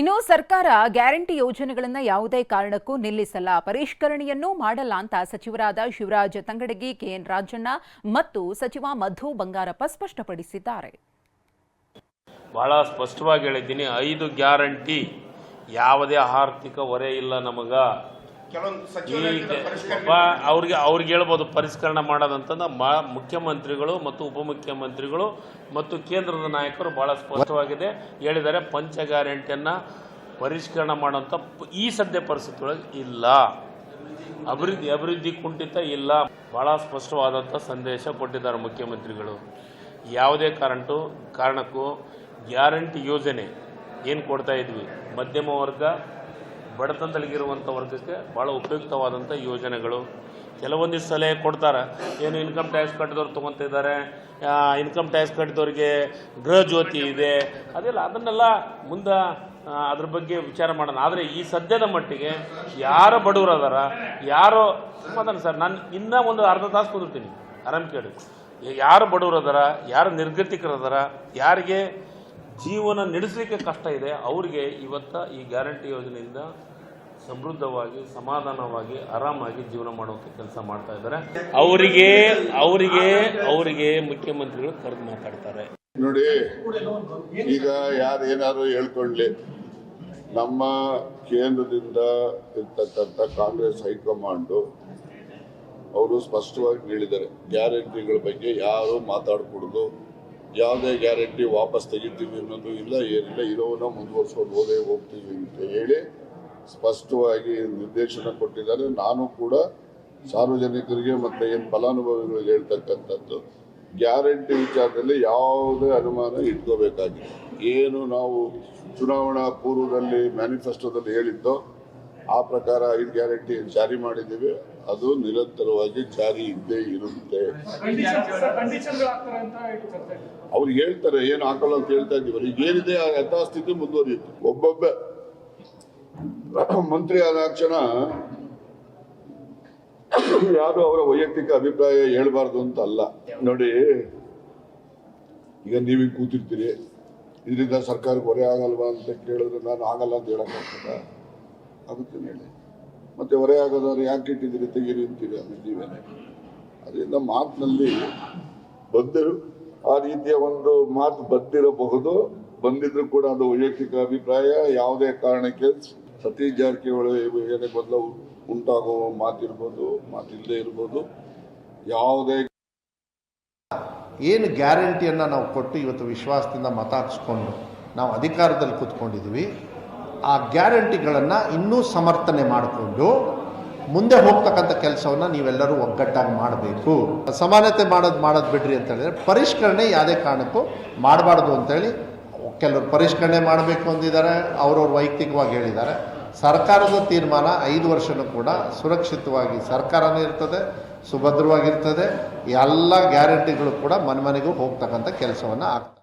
ಇನ್ನು ಸರ್ಕಾರ ಗ್ಯಾರಂಟಿ ಯೋಜನೆಗಳನ್ನು ಯಾವುದೇ ಕಾರಣಕ್ಕೂ ನಿಲ್ಲಿಸಲ್ಲ. ಪರಿಷ್ಕರಣೆಯನ್ನೂ ಮಾಡಲ್ಲ ಅಂತ ಸಚಿವರಾದ ಶಿವರಾಜ್ ತಂಗಡಗಿ, ಕೆಎನ್ ರಾಜಣ್ಣ ಮತ್ತು ಸಚಿವ ಮಧು ಬಂಗಾರಪ್ಪ ಸ್ಪಷ್ಟಪಡಿಸಿದ್ದಾರೆ. ಬಹಳ ಸ್ಪಷ್ಟವಾಗಿ ಹೇಳಿದ್ದೀನಿ. ಐದು ಗ್ಯಾರಂಟಿ, ಯಾವುದೇ ಆರ್ಥಿಕ ಹೊರೆ ಇಲ್ಲ ನಮಗ. ಒಬ್ಬ ಅವ್ರಿಗೆ ಅವ್ರಿಗೆ ಹೇಳ್ಬೋದು ಪರಿಷ್ಕರಣೆ ಮಾಡೋದಂತಂದ್ರೆ ಮ ಮುಖ್ಯಮಂತ್ರಿಗಳು ಮತ್ತು ಉಪಮುಖ್ಯಮಂತ್ರಿಗಳು ಮತ್ತು ಕೇಂದ್ರದ ನಾಯಕರು ಬಹಳ ಸ್ಪಷ್ಟವಾಗಿದೆ. ಹೇಳಿದ್ದಾರೆ ಪಂಚ ಗ್ಯಾರಂಟಿಯನ್ನ ಪರಿಷ್ಕರಣೆ ಮಾಡೋಂಥ ಈ ಸದ್ಯ ಪರಿಸ್ಥಿತಿ ಒಳಗೆ ಇಲ್ಲ. ಅಭಿವೃದ್ಧಿ ಅಭಿವೃದ್ಧಿ ಕುಂಠಿತ ಇಲ್ಲ. ಬಹಳ ಸ್ಪಷ್ಟವಾದಂಥ ಸಂದೇಶ ಕೊಟ್ಟಿದ್ದಾರೆ ಮುಖ್ಯಮಂತ್ರಿಗಳು. ಯಾವುದೇ ಕಾರಣಕ್ಕೂ ಕಾರಣಕ್ಕೂ ಗ್ಯಾರಂಟಿ ಯೋಜನೆ ಏನು ಕೊಡ್ತಾ ಇದ್ವಿ? ಮಧ್ಯಮ ವರ್ಗ ಬಡತನದಲ್ಲಿರುವಂಥ ವರ್ಗಕ್ಕೆ ಭಾಳ ಉಪಯುಕ್ತವಾದಂಥ ಯೋಜನೆಗಳು. ಕೆಲವೊಂದಿಷ್ಟು ಸಲಹೆ ಕೊಡ್ತಾರೆ. ಏನು ಇನ್ಕಮ್ ಟ್ಯಾಕ್ಸ್ ಕಟ್ಟಿದವ್ರು ತೊಗೊತಿದ್ದಾರೆ ಇನ್ಕಮ್ ಟ್ಯಾಕ್ಸ್ ಕಟ್ಟಿದವ್ರಿಗೆ ಗೃಹ ಜ್ಯೋತಿ ಇದೆ. ಅದೆಲ್ಲ, ಅದನ್ನೆಲ್ಲ ಮುಂದೆ ಅದ್ರ ಬಗ್ಗೆ ವಿಚಾರ ಮಾಡೋಣ. ಆದರೆ ಈ ಸದ್ಯದ ಮಟ್ಟಿಗೆ ಯಾರು ಬಡವರು ಅದಾರ ಯಾರು ಮಾತಾಡ ಸರ್, ನಾನು ಇನ್ನೂ ಒಂದು ಅರ್ಧ ತಾಸು ಕುದಿರ್ತೀನಿ. ಆರಾಮ್ ಕೇಳಿ. ಯಾರು ಬಡವರು ಅದಾರ ಯಾರು ನಿರ್ಗತಿಕರದಾರ, ಯಾರಿಗೆ ಜೀವನ ನಡೆಸಲಿಕ್ಕೆ ಕಷ್ಟ ಇದೆ, ಅವರಿಗೆ ಇವತ್ತ ಈ ಗ್ಯಾರಂಟಿ ಯೋಜನೆಯಿಂದ ಸಮೃದ್ಧವಾಗಿ, ಸಮಾಧಾನವಾಗಿ, ಆರಾಮಾಗಿ ಜೀವನ ಮಾಡೋಕೆ ಕೆಲಸ ಮಾಡ್ತಾ ಇದ್ದಾರೆ. ಅವರಿಗೆ ಅವರಿಗೆ ಅವರಿಗೆ ಮುಖ್ಯಮಂತ್ರಿಗಳು ಕರೆದು ಮಾತಾಡ್ತಾರೆ. ನೋಡಿ, ಈಗ ಯಾರು ಏನಾದ್ರು ಹೇಳ್ಕೊಳ್ಳಿ. ನಮ್ಮ ಕೇಂದ್ರದಿಂದ ಇರ್ತಕ್ಕಂಥ ಕಾಂಗ್ರೆಸ್ ಹೈಕಮಾಂಡು ಅವರು ಸ್ಪಷ್ಟವಾಗಿ ಹೇಳಿದ್ದಾರೆ. ಗ್ಯಾರಂಟಿಗಳ ಬಗ್ಗೆ ಯಾರು ಮಾತಾಡಕೂಡದು ಯಾವುದೇ ಗ್ಯಾರಂಟಿ ವಾಪಸ್ ತೆಗಿತೀವಿ ಅನ್ನೋದು ಇಲ್ಲ, ಏನಿಲ್ಲ. ಇರೋವನ್ನ ಮುಂದುವರ್ಸ್ಕೊಂಡು ಹೋದೇ ಹೋಗ್ತೀವಿ ಅಂತ ಹೇಳಿ ಸ್ಪಷ್ಟವಾಗಿ ನಿರ್ದೇಶನ ಕೊಟ್ಟಿದ್ದಾರೆ. ನಾನು ಕೂಡ ಸಾರ್ವಜನಿಕರಿಗೆ ಮತ್ತು ಏನು ಫಲಾನುಭವಿಗಳಿಗೆ ಹೇಳ್ತಕ್ಕಂಥದ್ದು, ಗ್ಯಾರಂಟಿ ವಿಚಾರದಲ್ಲಿ ಯಾವುದೇ ಅನುಮಾನ ಇಟ್ಕೋಬೇಕಾಗಿದೆ ಏನು ನಾವು ಚುನಾವಣಾ ಪೂರ್ವದಲ್ಲಿ ಮ್ಯಾನಿಫೆಸ್ಟೋದಲ್ಲಿ ಹೇಳಿದ್ದೋ ಆ ಪ್ರಕಾರ ಐದು ಗ್ಯಾರಂಟಿ ಜಾರಿ ಮಾಡಿದ್ದೀವಿ. ಅದು ನಿರಂತರವಾಗಿ ಜಾರಿ ಇದ್ದೇ ಇರುತ್ತೆ. ಅವ್ರು ಹೇಳ್ತಾರೆ, ಏನು ಹಾಕಲ್ಲ ಅಂತ ಹೇಳ್ತಾ ಇದ್ದೀವಿ. ಈಗ ಏನಿದೆ, ಆ ಯಥಾಸ್ಥಿತಿ ಮುಂದುವರಿಯುತ್ತೆ. ಒಬ್ಬೊಬ್ಬ ಮಂತ್ರಿ ಆದಾಕ್ಷಣ ಯಾರು ಅವರ ವೈಯಕ್ತಿಕ ಅಭಿಪ್ರಾಯ ಹೇಳ್ಬಾರ್ದು ಅಂತ ಅಲ್ಲ. ನೋಡಿ, ಈಗ ನೀವೀಗ ಕೂತಿರ್ತೀರಿ. ಇದರಿಂದ ಸರ್ಕಾರಕ್ಕೆ ಹೊರೆ ಆಗಲ್ವಾ ಅಂತ ಕೇಳಿದ್ರೆ ನಾನು ಆಗಲ್ಲ ಅಂತ ಹೇಳಕ್ಕಾಗ್ತದ? ಆಗುತ್ತೆ ಹೇಳಿ ಮತ್ತೆ ಹೊರೆ ಆಗೋದವ್ರು ಯಾಕೆ ಇಟ್ಟಿದ್ದೀರಿ? ತೆಗೀರಿ ಅಂತೀರಿ ನೀವೇನೆ. ಅದರಿಂದ ಮಾತಿನಲ್ಲಿ ಬಂದರು. ಆ ರೀತಿಯ ಒಂದು ಮಾತು ಬಂದಿರಬಹುದು ಬಂದಿದ್ರು ಕೂಡ ಅದು ವೈಯಕ್ತಿಕ ಅಭಿಪ್ರಾಯ. ಯಾವುದೇ ಕಾರಣಕ್ಕೆ ಸತೀಶ್ ಜಾರಕಿಹೊಳಿ ಏನೇ ಗೊಂದಲ ಉಂಟಾಗುವ ಮಾತಿರ್ಬೋದು, ಮಾತಿಲ್ಲದೆ ಇರ್ಬೋದು. ಯಾವುದೇ ಏನು ಗ್ಯಾರಂಟಿಯನ್ನು ನಾವು ಕೊಟ್ಟು ಇವತ್ತು ವಿಶ್ವಾಸದಿಂದ ಮತ ಹಾಕ್ಸ್ಕೊಂಡು ನಾವು ಅಧಿಕಾರದಲ್ಲಿ ಕೂತ್ಕೊಂಡಿದ್ದೀವಿ. ಆ ಗ್ಯಾರಂಟಿಗಳನ್ನು ಇನ್ನೂ ಸಮರ್ಥನೆ ಮಾಡಿಕೊಂಡು ಮುಂದೆ ಹೋಗ್ತಕ್ಕಂಥ ಕೆಲಸವನ್ನು ನೀವೆಲ್ಲರೂ ಒಗ್ಗಟ್ಟಾಗಿ ಮಾಡಬೇಕು. ಸಮಾನತೆ ಮಾಡೋದು ಮಾಡೋದು ಬಿಡ್ರಿ ಅಂತ ಹೇಳಿದ್ರೆ ಪರಿಷ್ಕರಣೆ ಯಾವುದೇ ಕಾರಣಕ್ಕೂ ಮಾಡಬಾರ್ದು ಅಂತೇಳಿ ಕೆಲವರು ಪರಿಷ್ಕರಣೆ ಮಾಡಬೇಕು ಅಂದಿದ್ದಾರೆ, ಅವ್ರವ್ರು ವೈಯಕ್ತಿಕವಾಗಿ ಹೇಳಿದ್ದಾರೆ. ಸರ್ಕಾರದ ತೀರ್ಮಾನ ಐದು ವರ್ಷನೂ ಕೂಡ ಸುರಕ್ಷಿತವಾಗಿ ಸರ್ಕಾರನೇ ಇರ್ತದೆ, ಸುಭದ್ರವಾಗಿರ್ತದೆ, ಎಲ್ಲ ಗ್ಯಾರಂಟಿಗಳು ಕೂಡ ಮನೆ ಮನೆಗೂ ಹೋಗ್ತಕ್ಕಂಥ ಕೆಲಸವನ್ನು ಆಗ್ತದೆ.